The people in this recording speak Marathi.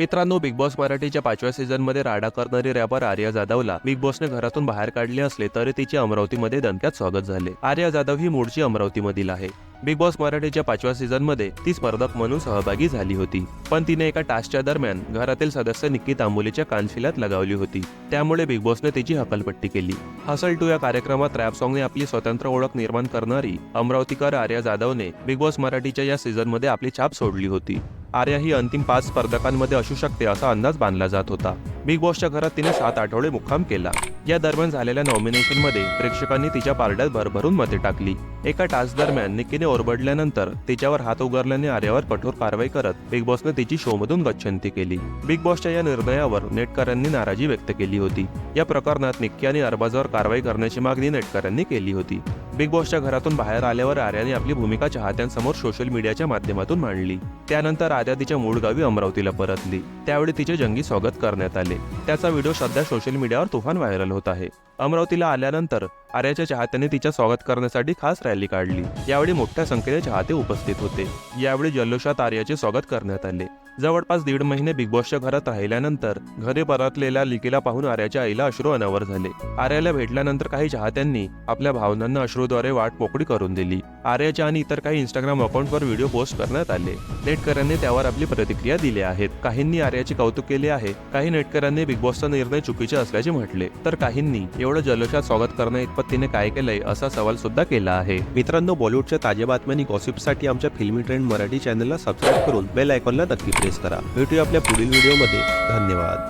मित्रांनो बिग बॉस मराठीच्या पाचव्या सीझनमध्ये राडा करणारी रॅपर आर्या जाधवला बिग बॉसने घरातून बाहेर काढले असले तरी तिचे अमरावतीमध्ये दणक्यात स्वागत झाले. आर्या जाधव ही मूळची अमरावतीमधील आहे. बिग बॉस मराठीच्या पाचव्या सीझनमध्ये ती स्पर्धक म्हणून सहभागी झाली होती. पण तिने एका टास्कच्या दरम्यान घरातील सदस्य निक्की तांबोलीच्या कानशिलात लगावली होती. त्यामुळे बिग बॉसने तिची हकलपट्टी केली. हसल टू या कार्यक्रमात रॅप सॉंगने आपली स्वतंत्र ओळख निर्माण करणारी अमरावतीकर आर्या जाधवने बिग बॉस मराठीच्या या सीझनमध्ये आपली छाप सोडली होती. आर्या ही अंतिम पाच स्पर्धकांमध्ये असू शकते असा अंदाज बांधला जात होता. बिग बॉसच्या घरात तिने सात आठवडे मुक्काम केला. या दरम्यान झालेल्या नॉमिनेशनमध्ये प्रेक्षकांनी तिच्या पारड्यात भरभरून मते टाकली. एका टास्क दरम्यान निक्कीने ओरबडल्यानंतर तिच्यावर हात उगारल्याने आर्यावर कठोर कारवाई करत बिग बॉसने तिची शोमधून गच्छंती केली. बिग बॉसच्या या निर्णयावर नेटकऱ्यांनी नाराजी व्यक्त केली होती. या प्रकरणात निक्की आणि अरबाजावर कारवाई करण्याची मागणी नेटकऱ्यांनी केली होती. बिग बॉसच्या घरातून बाहेर आल्यावर आर्याने आपली भूमिका चाहत्यांसमोर सोशल मीडियाच्या माध्यमातून मांडली. त्यानंतर आर्या तिच्या मूळ गावी अमरावतीला परतली. त्यावेळी तिचे जंगी स्वागत करण्यात आले. त्याचा व्हिडिओ सध्या सोशल मीडियावर तुफान व्हायरल होत आहे. अमरावतीला आल्यानंतर आर्याच्या चाहत्यांनी तिच्या स्वागत करण्यासाठी खास रॅली काढली. यावेळी मोठ्या संख्येने चाहते उपस्थित होते. यावेळी जल्लोषात आर्याचे स्वागत करण्यात आले. जवळपास दीड महिने बिग बॉसच्या घरात राहिल्यानंतर घरी परतलेल्या लिकीला पाहून आर्याच्या आईला अश्रू अनावर झाले. आर्याला भेटल्यानंतर काही चाहत्यांनी आपल्या भावनांना अश्रूद्वारे वाट पोकळी करून दिली. आर्याच्या आणि इतर काही इंस्टाग्राम अकाउंटवर व्हिडिओ पोस्ट करण्यात आले. नेटकऱ्यांनी त्यावर आपली प्रतिक्रिया दिली आहेत. काहींनी आर्याचे कौतुक केले आहे. काही नेटकऱ्यांनी बिग बॉसचा निर्णय चुकीचे असल्याचे म्हटले. तर काहींनी एवढं जल्लोषात स्वागत करण्या इतपत तिने काय केलंय असा सवाल सुद्धा केला आहे. मित्रांनो बॉलिवूडच्या ताज्या बातम्या आणि गॉसिपसाठी आमच्या फिल्मी ट्रेंड मराठी चॅनलला सबस्क्राईब करून बेल आयकॉनला नक्की प्रेस करा. भेटूया आपल्या पुढील व्हिडिओमध्ये धन्यवाद.